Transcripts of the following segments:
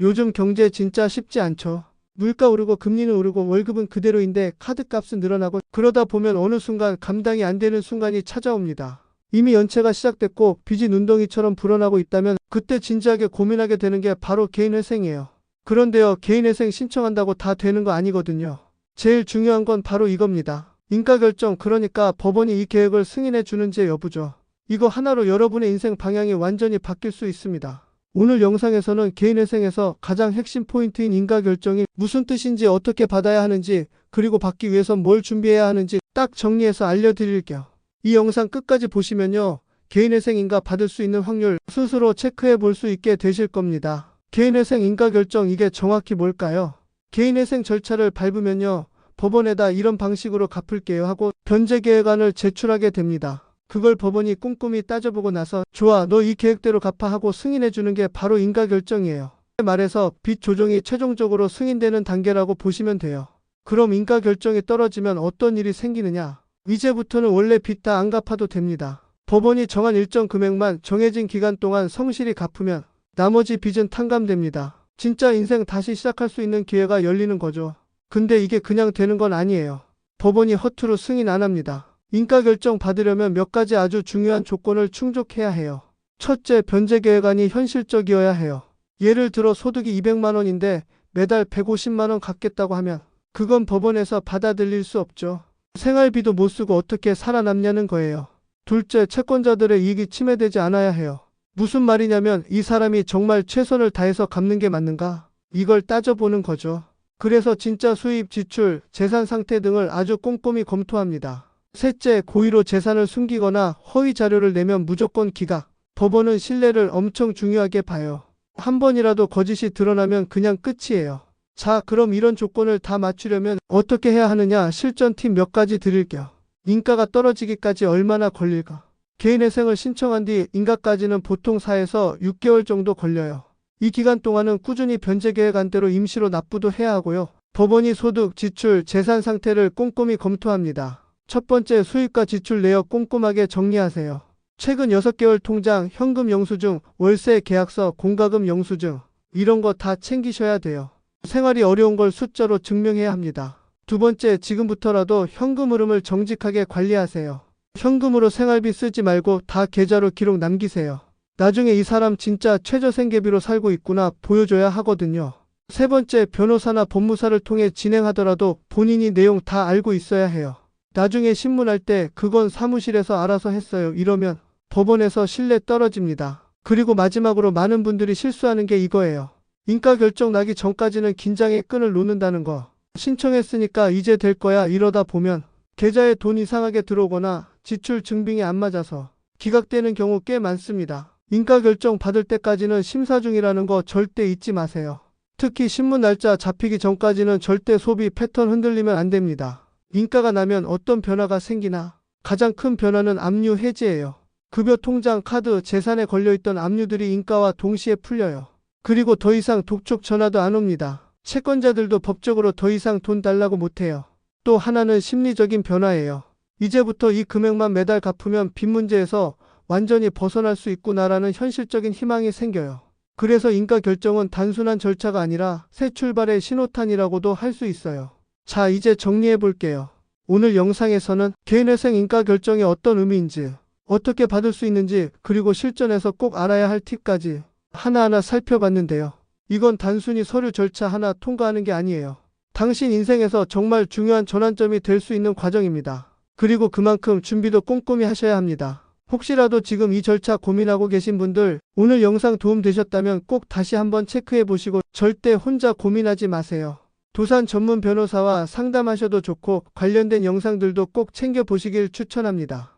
요즘 경제 진짜 쉽지 않죠. 물가 오르고 금리는 오르고 월급은 그대로인데 카드값은 늘어나고 그러다 보면 어느 순간 감당이 안 되는 순간이 찾아옵니다. 이미 연체가 시작됐고 빚이 눈덩이처럼 불어나고 있다면 그때 진지하게 고민하게 되는 게 바로 개인회생이에요. 그런데요, 개인회생 신청한다고 다 되는 거 아니거든요. 제일 중요한 건 바로 이겁니다. 인가 결정, 그러니까 법원이 이 계획을 승인해 주는지 여부죠. 이거 하나로 여러분의 인생 방향이 완전히 바뀔 수 있습니다. 오늘 영상에서는 개인회생에서 가장 핵심 포인트인 인가 결정이 무슨 뜻인지 어떻게 받아야 하는지 그리고 받기 위해서 뭘 준비해야 하는지 딱 정리해서 알려드릴게요. 이 영상 끝까지 보시면요. 개인회생 인가 받을 수 있는 확률 스스로 체크해 볼 수 있게 되실 겁니다. 개인회생 인가 결정 이게 정확히 뭘까요? 개인회생 절차를 밟으면요. 법원에다 이런 방식으로 갚을게요 하고 변제계획안을 제출하게 됩니다. 그걸 법원이 꼼꼼히 따져보고 나서 좋아 너 이 계획대로 갚아 하고 승인해 주는 게 바로 인가 결정이에요. 말해서 빚 조정이 최종적으로 승인되는 단계라고 보시면 돼요. 그럼 인가 결정이 떨어지면 어떤 일이 생기느냐? 이제부터는 원래 빚 다 안 갚아도 됩니다. 법원이 정한 일정 금액만 정해진 기간 동안 성실히 갚으면 나머지 빚은 탕감됩니다. 진짜 인생 다시 시작할 수 있는 기회가 열리는 거죠. 근데 이게 그냥 되는 건 아니에요. 법원이 허투루 승인 안 합니다. 인가 결정 받으려면 몇 가지 아주 중요한 조건을 충족해야 해요. 첫째, 변제 계획안이 현실적이어야 해요. 예를 들어 소득이 200만 원인데 매달 150만 원 갚겠다고 하면 그건 법원에서 받아들일 수 없죠. 생활비도 못 쓰고 어떻게 살아남냐는 거예요. 둘째, 채권자들의 이익이 침해되지 않아야 해요. 무슨 말이냐면 이 사람이 정말 최선을 다해서 갚는 게 맞는가? 이걸 따져보는 거죠. 그래서 진짜 수입, 지출, 재산 상태 등을 아주 꼼꼼히 검토합니다. 셋째, 고의로 재산을 숨기거나 허위 자료를 내면 무조건 기각. 법원은 신뢰를 엄청 중요하게 봐요. 한 번이라도 거짓이 드러나면 그냥 끝이에요. 자, 그럼 이런 조건을 다 맞추려면 어떻게 해야 하느냐 실전 팁 몇 가지 드릴게요. 인가가 떨어지기까지 얼마나 걸릴까? 개인회생을 신청한 뒤 인가까지는 보통 4에서 6개월 정도 걸려요. 이 기간 동안은 꾸준히 변제계획 안대로 임시로 납부도 해야 하고요. 법원이 소득, 지출, 재산 상태를 꼼꼼히 검토합니다. 첫 번째 수입과 지출 내역 꼼꼼하게 정리하세요. 최근 6개월 통장, 현금 영수증, 월세 계약서, 공과금 영수증 이런 거 다 챙기셔야 돼요. 생활이 어려운 걸 숫자로 증명해야 합니다. 두 번째, 지금부터라도 현금 흐름을 정직하게 관리하세요. 현금으로 생활비 쓰지 말고 다 계좌로 기록 남기세요. 나중에 이 사람 진짜 최저 생계비로 살고 있구나 보여줘야 하거든요. 세 번째, 변호사나 법무사를 통해 진행하더라도 본인이 내용 다 알고 있어야 해요. 나중에 신문할 때 그건 사무실에서 알아서 했어요. 이러면 법원에서 신뢰 떨어집니다. 그리고 마지막으로 많은 분들이 실수하는 게 이거예요. 인가 결정 나기 전까지는 긴장의 끈을 놓는다는 거. 신청했으니까 이제 될 거야 이러다 보면 계좌에 돈 이상하게 들어오거나 지출 증빙이 안 맞아서 기각되는 경우 꽤 많습니다. 인가 결정 받을 때까지는 심사 중이라는 거 절대 잊지 마세요. 특히 신문 날짜 잡히기 전까지는 절대 소비 패턴 흔들리면 안 됩니다. 인가가 나면 어떤 변화가 생기나 가장 큰 변화는 압류 해지예요. 급여 통장, 카드, 재산에 걸려있던 압류들이 인가와 동시에 풀려요. 그리고 더 이상 독촉 전화도 안 옵니다. 채권자들도 법적으로 더 이상 돈 달라고 못해요. 또 하나는 심리적인 변화예요. 이제부터 이 금액만 매달 갚으면 빚 문제에서 완전히 벗어날 수 있구나라는 현실적인 희망이 생겨요. 그래서 인가 결정은 단순한 절차가 아니라 새 출발의 신호탄이라고도 할 수 있어요. 자, 이제 정리해 볼게요. 오늘 영상에서는 개인회생 인가 결정이 어떤 의미인지, 어떻게 받을 수 있는지, 그리고 실전에서 꼭 알아야 할 팁까지 하나하나 살펴봤는데요. 이건 단순히 서류 절차 하나 통과하는 게 아니에요. 당신 인생에서 정말 중요한 전환점이 될 수 있는 과정입니다. 그리고 그만큼 준비도 꼼꼼히 하셔야 합니다. 혹시라도 지금 이 절차 고민하고 계신 분들 오늘 영상 도움 되셨다면 꼭 다시 한번 체크해 보시고 절대 혼자 고민하지 마세요. 도산 전문 변호사와 상담하셔도 좋고 관련된 영상들도 꼭 챙겨 보시길 추천합니다.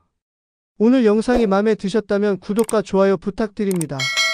오늘 영상이 마음에 드셨다면 구독과 좋아요 부탁드립니다.